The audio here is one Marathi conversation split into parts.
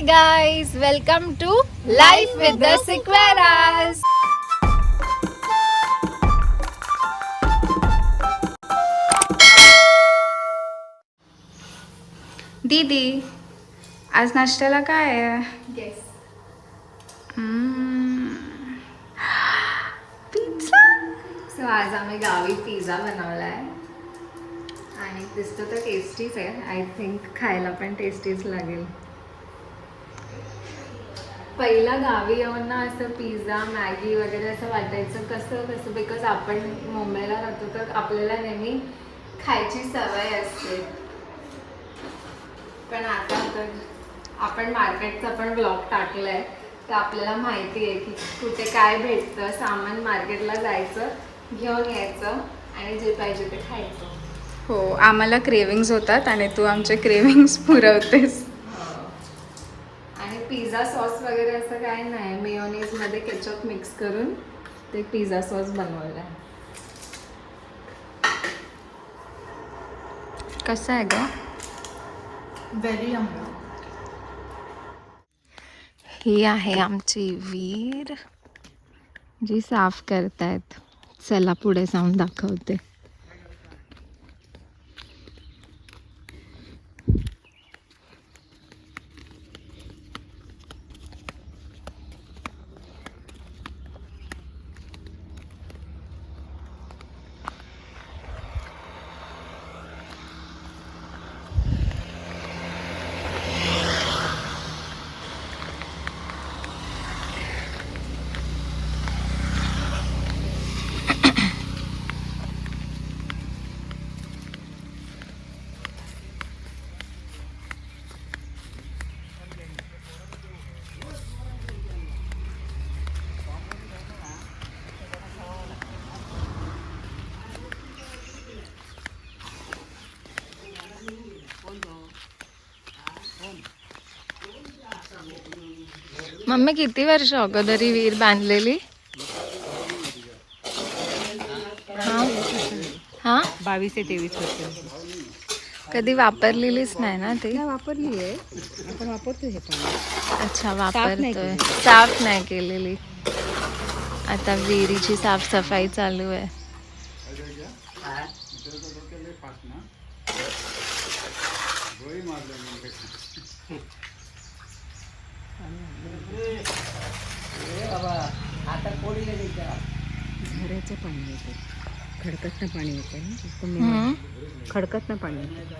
Hi guys, welcome to Life with the Sequeras. दीदी आज नाश्त्याला काय आहे? Yes. पिझ्झा सो आज आम्ही गावी पिझ्झा बनवलाय. आणि दिसतो तर टेस्टीच आहे. आय थिंक खायला पण टेस्टीच लागेल. पहिला गावी येऊन ना असं पिझ्झा मॅगी वगैरे असं वाटायचं. कसं कसं? बिकॉज आपण मुंबईला राहतो तर आपल्याला नेहमी खायची सवय असते. पण आता तर आपण मार्केटचा पण ब्लॉग टाकलाय. तर आपल्याला माहिती आहे की कुठे काय भेटतं. सामान मार्केटला जायचं घेऊन यायचं आणि जे पाहिजे ते खायचं. हो आम्हाला क्रेविंग्स होतात आणि तू आमचे क्रेविंग्स पुरवतेस. पिझ्झा सॉस वगैरे असं काय नाही. मेयोनीजमध्ये केचप मिक्स करून ते पिझ्झा सॉस बनवलं आहे कसं आहे ग? व्हेरी ही आहे आमची वीर जी साफ करतायत. चला पुढे जाऊन दाखवते. मम्मी किती वर्ष अगोदर ही वीर बांधलेली? हा? हा? बावीस ते तेवीस वर्ष कधी वापरलेलीच नाही ना ती? वापरली आहे. आपण वापरतो हे पाणी. अच्छा वापरतोय. साफ नाही केलेली. आता विहिरीची साफसफाई चालू आहे. झऱ्याचं पाणी येते. खडकतनं पाणी येते ना. खडकतनं पाणी येते.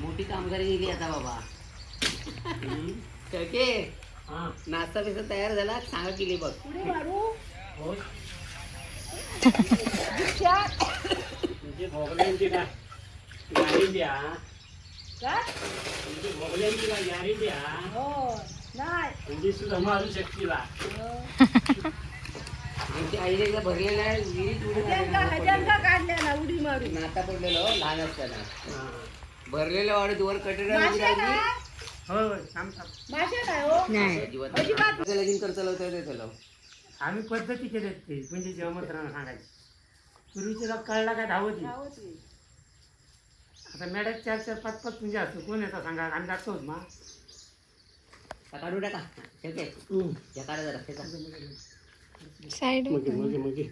मोठी कामगारी गेली आता बाबा. नाश्ता बिस्ता तयार झाला सांगा केली बघ. म्हणजे का सुद्धा मारू शकतील आमची आईने एकदा भरलेला आहे विहिरीत उडी मारली. नाता पडलेलो लहान असताना भरलेलं वाढत वर कटेरा होय थांबता जीवात लगीन करता लावता ते चलाव आम्ही पद्धती केल्यात ते म्हणजे जेवमत्रांना सांगायची पूर्वीचे लोक कळला काय धावती आता मॅडम चार चार पाच पाच म्हणजे असतो कोण येतात सांगा? आम्ही दाखवत मा. काढू टाका ठेवते या काढा जरा ठेका साईड मगे मगे मगे.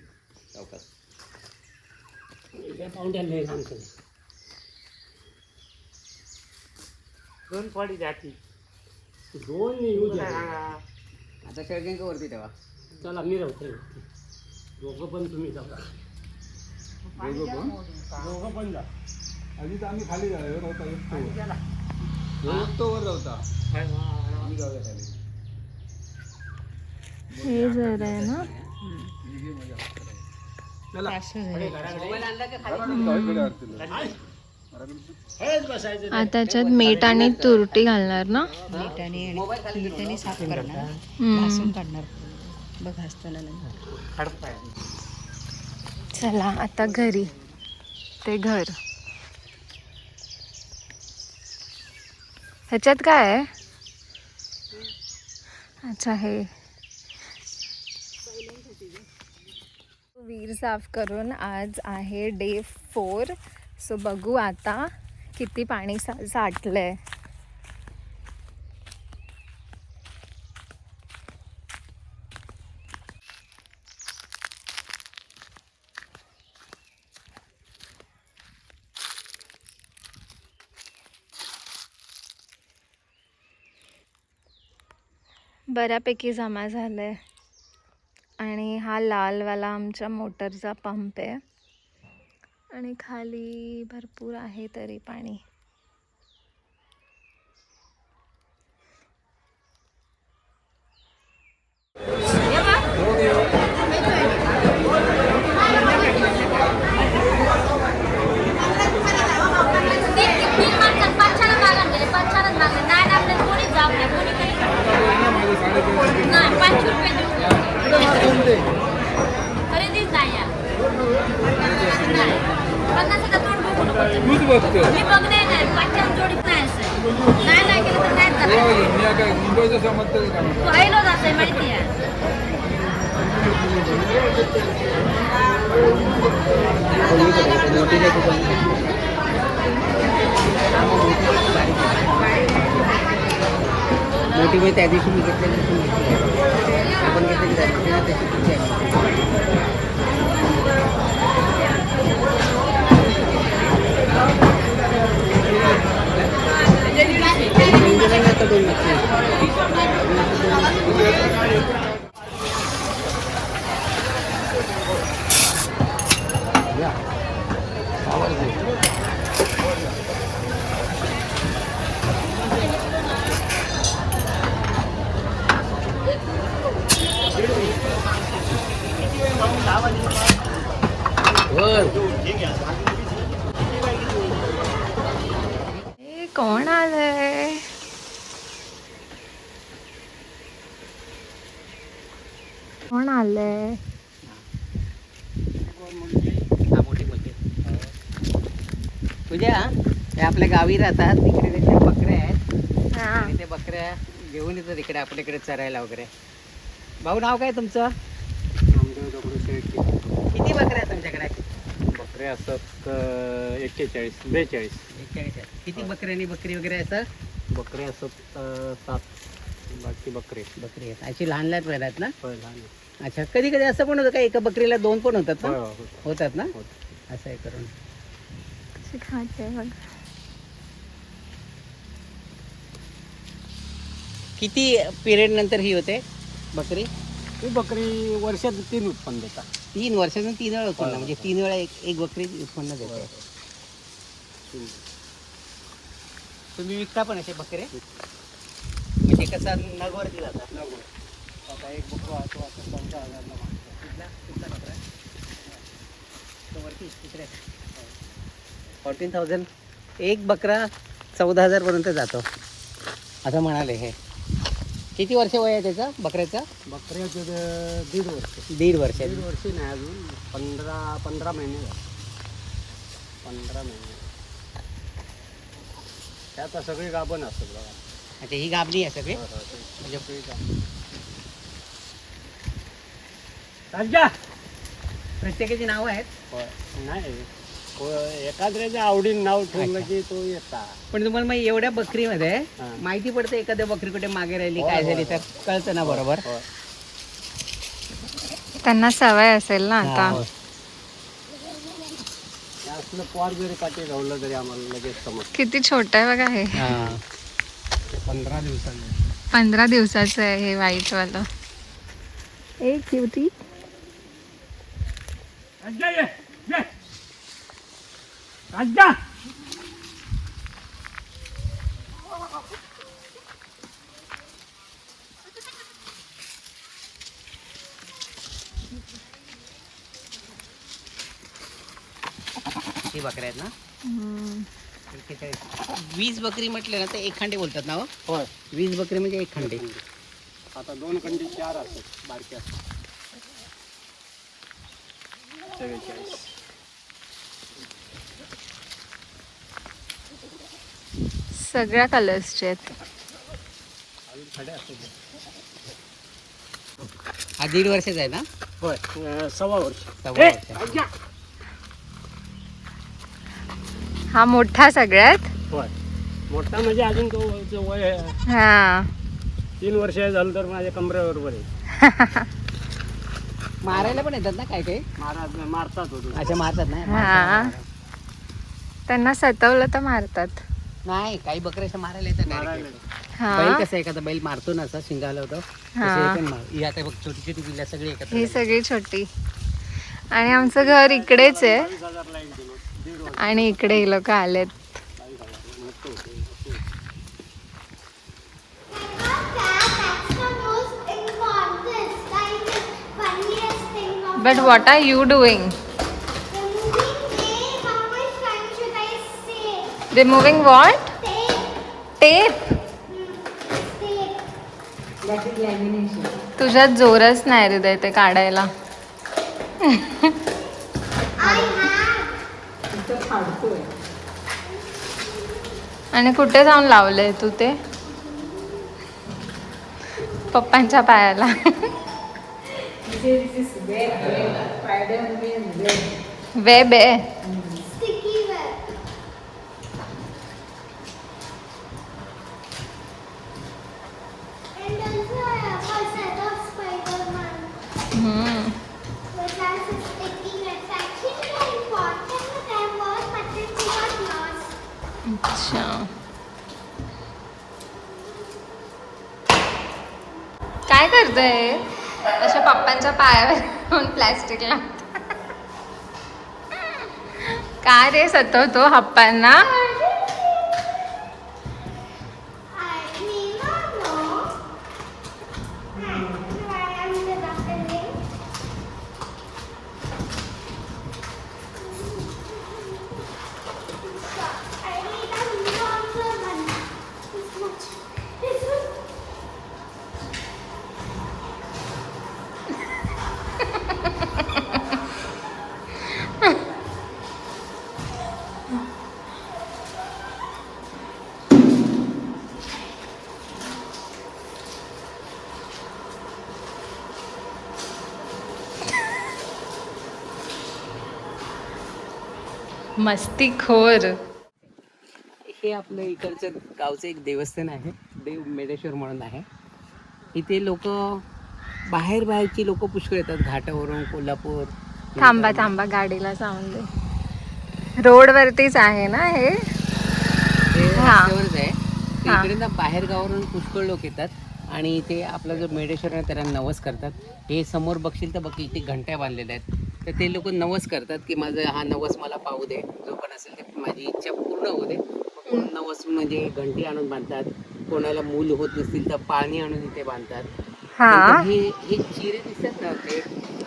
दोन पडी जाती दोन येऊ द्या. सांगा? आता केळकेंक वरती ठेवा. चला मी राहतो दोघं पण तुम्ही जाऊ. दोघं पण जा. आधी तर आम्ही खाली होता. वर. आम्ही जाऊया खाली. हे जर आहे ना? चला. अरे घराकडे. मोबाईल आणला का खाली गावीकडे आरतीला. हेच बसायचं आता त्याच्यात मीठ आणि तुरटी घालणार ना? मिठाने खाली आणि मिठाने साफ करणार. हम्म. घासून काढणार. बघ खडपाय चला आता घरी. ते घर. ह्याच्यात काय आहे? अच्छा हे. वीर साफ करून आज आहे डे फोर सो बघू आता किती पाणी सा साठलं आहे बऱ्यापैकी जमा झालं आहे. आणि हा लालवाला आमच्या मोटरचा पंप आहे. आणि खाली भरपूर आहे तरी पाणी. बघतो मी आता मुंबईचं समजतं का? मोठी मी त्या दिवशी मी घेतलेली तशी मोठी आहे आपण घेतलेली त्या दिवशी तशी किती आहे इंजिनिअरिंगला तर दोन लागतील. ए कोण आलंय कोण आलंय हा मोठी बोलते तुझ्या हे आपल्या गावी राहतात तिकडे त्याच्या बकऱ्या आहेत. हा. आणि ते बकऱ्या घेऊन येतात इकडे आपल्याकडे चरायला वगैरे. भाऊ नाव काय तुमचं? किती बकऱ्या आहेत तुमच्याकडे? बकरे असतात एक्केचाळीस बेचाळीस. एक्केचाळीस. आहेत. किती बकऱ्यांनी बकरी वगैरे असं बकरे असतात अं, सात. बाकी बकरे. बकरी आहेत. अशी लहान लहान पण आहेत ना? होय लहान अच्छा कधी कधी असं पण होतं का एका बकरीला दोन पण होतात होय ना होय. होतात ना? होत. असं आहे करून. कशी खाते बघ. किती पिरियड नंतर ही होते? बकरी? ही बकरी वर्षात तीन उत्पन्न देतात. तीन वर्षातून तीन वेळा उत्पन्न म्हणजे तीन वेळा एक एक बकरी उत्पन्न देते. तुम्ही विकता पण असे बकरे? म्हणजे कसं नगवरती जातात? आता एक बकरा तो आता चौदा हजारला मागतो. कुठला? कुठला बकरा? तो वरती तिकडे. फोर्टीन थाउजंड एक बकरा चौदा हजारपर्यंत जातो. असं म्हणाले हे. किती वर्ष वय आहे त्याचं बकऱ्याचं? बकऱ्याचं दीड वर्ष. दीड वर्ष. दीड वर्ष नाही अजून. पंधरा पंधरा महिने झाले. पंधरा महिने. ते आता सगळी गाभण असतात बघा. अच्छा ही गाबणी आहे सगळी? म्हणजे सगळी गाभण. राजा! प्रत्येकाची नावं आहेत. होय. नाही. एखाद्याच्या आवडीन नाव ठेवलं. की तो येता. पण तुम्हाला मग एवढ्या बकरीमध्ये हा. माहिती पडते एखाद्या बकरी कुठे मागे राहिली काय झाली तर? कळतं ना बरोबर. त्यांना सवय असेल ना आता. होय. असलं पोर जरी पाठी रावलं तरी आम्हाला लगेच समज किती छोट आहे बघा हे. पंधरा दिवसांनी पंधरा दिवसाचं आहे हे व्हाईट वालं ए क्युटी राजा ही बकऱ्या आहेत ना? एक्केचाळीस. वीस बकरी म्हटलं ना तर एक खंडे बोलतात ना हो? होय. वीस बकरी म्हणजे एक खंडे. आता दोन खंडी चार असतात बारक्या चव्वेचाळीस. सगळ्या कलर्सचे आहेत. हा दीड वर्षाचा आहे ना? होय. सव्वा वर्ष. सव्वा वर्ष. हा मोठा सगळ्यात. होय. मोठा म्हणजे अजून तो वय हा. तीन वर्ष झालं तर माझ्या कमरेबरोबर आहे. मारायला पण येतात ना काय काय महाराज मारतात होतो. अशा मारतात ना हा. त्यांना सतवलं तर मारतात. नाही काही बकऱ्या अशा मारायला येतात. हा? कसं एखादा बैल मारतो ना असा शिंगाला होतो. हा. आता बघ छोटी छोटी पिल्ला सगळी एकत्र ही झाली. सगळी छोटी. आणि आमचं घर इकडेच आहे. आणि इकडे हे लोक आलेत. But what are you doing removing what tape तुझ्यात जोरच नाही हृदय ते काढायला. आणि कुठे जाऊन लावलंय तू ते? पप्पांच्या पायाला. वेब आहे काय करतोय? अशा पप्पांच्या पायावर प्लॅस्टिकला का रे सतवतो हो हप्पांना? मस्तीखोर हे आपलं इकडचं गावचं एक देवस्थान आहे. देव मेडेश्वर म्हणून आहे. इथे लोक बाहेर बाहेरची लोक पुष्कळ येतात. घाटावरून कोल्हापूर. थांबा थांबा गाडीला जाऊन दे. रोडवरतीच आहे ना हे? आहे. हा. इकडे ना बाहेर गावावरून पुष्कळ लोक येतात. आणि इथे आपला जो मेडेश्वर आहे त्याला नवस करतात. हे समोर बघशील तर बघ इथे घंट्या बांधलेल्या आहेत. तर ते लोक नवस करतात की माझं हा नवस मला पाहू दे. जो पण असेल ते माझी इच्छा पूर्ण होऊ दे. नवस म्हणजे घंटी आणून बांधतात कोणाला मूल होत नसतील तर पाणी आणून इथे बांधतात. हा. हे हे चिरे दिसतात ना ते?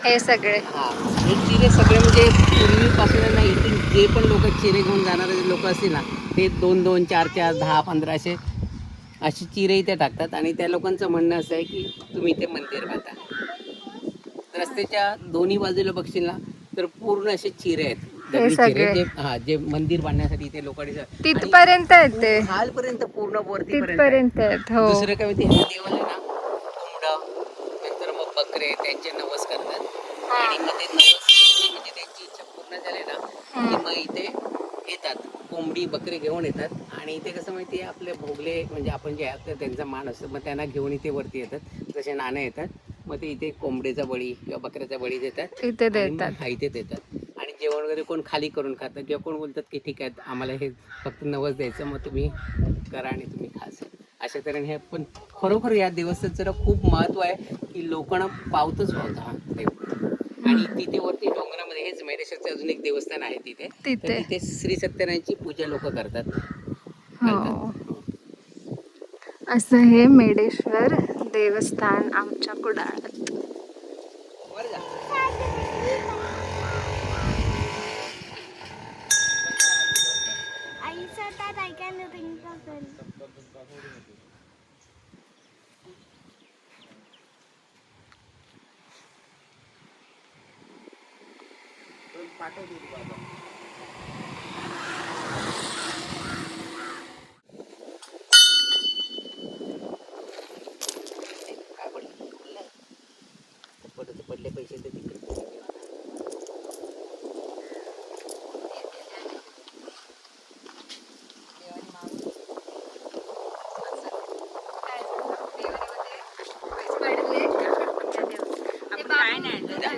हे सगळे. हा. हे चिरे सगळे म्हणजे पूर्वीपासून ना इथून जे पण लोक चिरे घेऊन जाणारे लोक असतील ना ते दोन दोन चार चार दहा पंधरा असे अशी चिरे इथे टाकतात. आणि त्या लोकांचं म्हणणं असं आहे की तुम्ही इथे मंदिर बांधा. रस्त्याच्या दोन्ही बाजूला बघशील ना तर पूर्ण असे चिरे आहेत. दगडी सगळे. चिरे जे हा जे मंदिर बांधण्यासाठी इथे लोकांनी तिथपर्यंत येते खालपर्यंत पूर्ण आहे. तिथपर्यंत आहेत हो. दुसरं काय माहिती ह्या देवाला ना कोंबडं नंतर मग बकरे त्यांचे नवस करतात. आणि मग ते नवस म्हणजे त्यांची इच्छा पूर्ण झाली ना की मग इथे येतात. कोंबडी बकरी घेऊन येतात. आणि इथे कसं माहिती आहे आपले भोगले म्हणजे आपण जे आहे त्यांचा मान असतो. मग त्यांना घेऊन इथे वरती येतात. जसे नाणे येतात. मग ते इथे कोंबडीचा बळी किंवा बकऱ्याचा बळी देतात इथे देतात. हा इथे देतात. आणि जेवण वगैरे कोण खाली करून खातात किंवा कोण बोलतात की ठीक आहे आम्हाला हे फक्त नवस द्यायचं मग तुम्ही करा आणि तुम्ही खास अशा तऱ्हेने हे पण खरोखर या देवस्थानाचं जरा खूप महत्त्व आहे की लोकांना पावतच पावतं हा देव. आणि तिथे वरती डोंगरामध्ये हेच मैरेश्वरचं अजून एक देवस्थान आहे तिथे. तर तिथे. श्री सत्यनारायणची पूजा लोक करतात. हो. असं हे मेडेश्वर देवस्थान आमच्या कुडाळात. I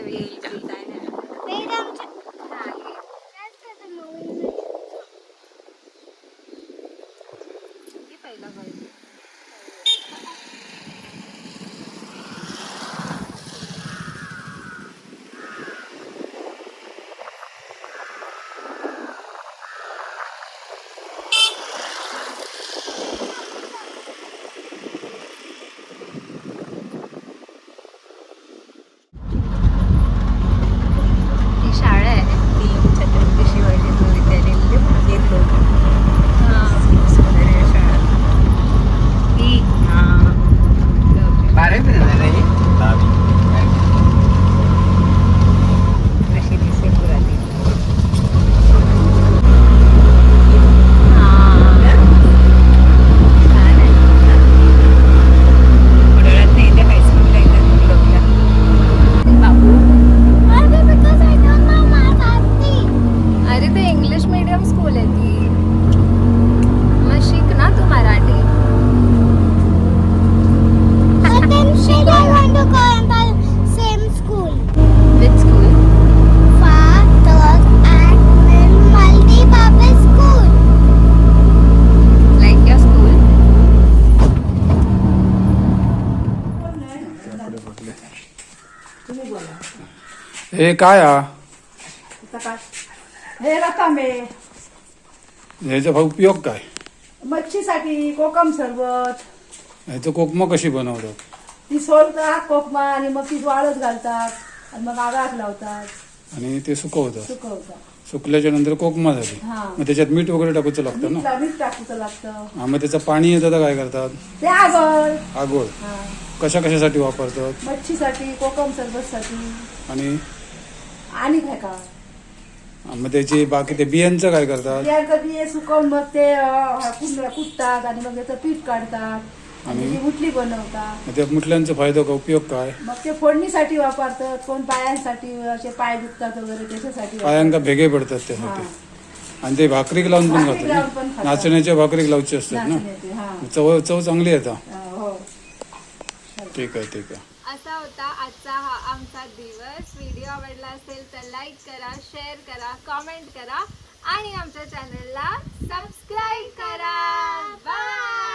real हे काय हा? हे रतांबे ह्याचा भाऊ उपयोग काय? मच्छीसाठी कोकम सरबत. ह्याचं कोकमा कशी बनवतात? ती सोलतात कोकमा आणि मग ती वाळत घालतात आणि मग आगात लावतात. आणि ते सुकवतात. सुकवतात. सुकल्याच्या नंतर कोकमा झाली हा. मग त्याच्यात मीठ वगैरे टाकूचं लागतं ना? मीठ टाकूचं लागतं. हा मग त्याचं पाणी येतं तर काय करतात? ते आगळ. आगोळ. हा. कशा कशासाठी वापरतात? मच्छीसाठी कोकम सरबतसाठी. आणि आणि काय का? मग त्याची बाकी ते बियांचं काय करतात? बियांचं बिये सुकवून मग ते अं, कुटतात आणि मग त्याचं पीठ काढतात. आणि? मुटली बनवतात. मग त्या मुठल्यांचा फायदा का उपयोग काय? मग ते फोडणीसाठी वापरतात कोण पायांसाठी असे पाय दुखतात वगैरे त्याच्यासाठी पायांका भेगे पडतात त्यासाठी आणि ते भाकरीक लावून पण भाकरीक लावून पण खातात. खातात. नाचण्याच्या भाकरीक लावची असतात ना? नाचण्याचे, हा. चव चव चांगली येतात अं, हो. ठीक आहे ठीक आहे. असा होता आजचा हा आमचा दिवस. व्हिडिओ आवडला असेल तर लाईक करा शेअर करा कॉमेंट करा आणि आमच्या चॅनलला सबस्क्राईब करा. बाय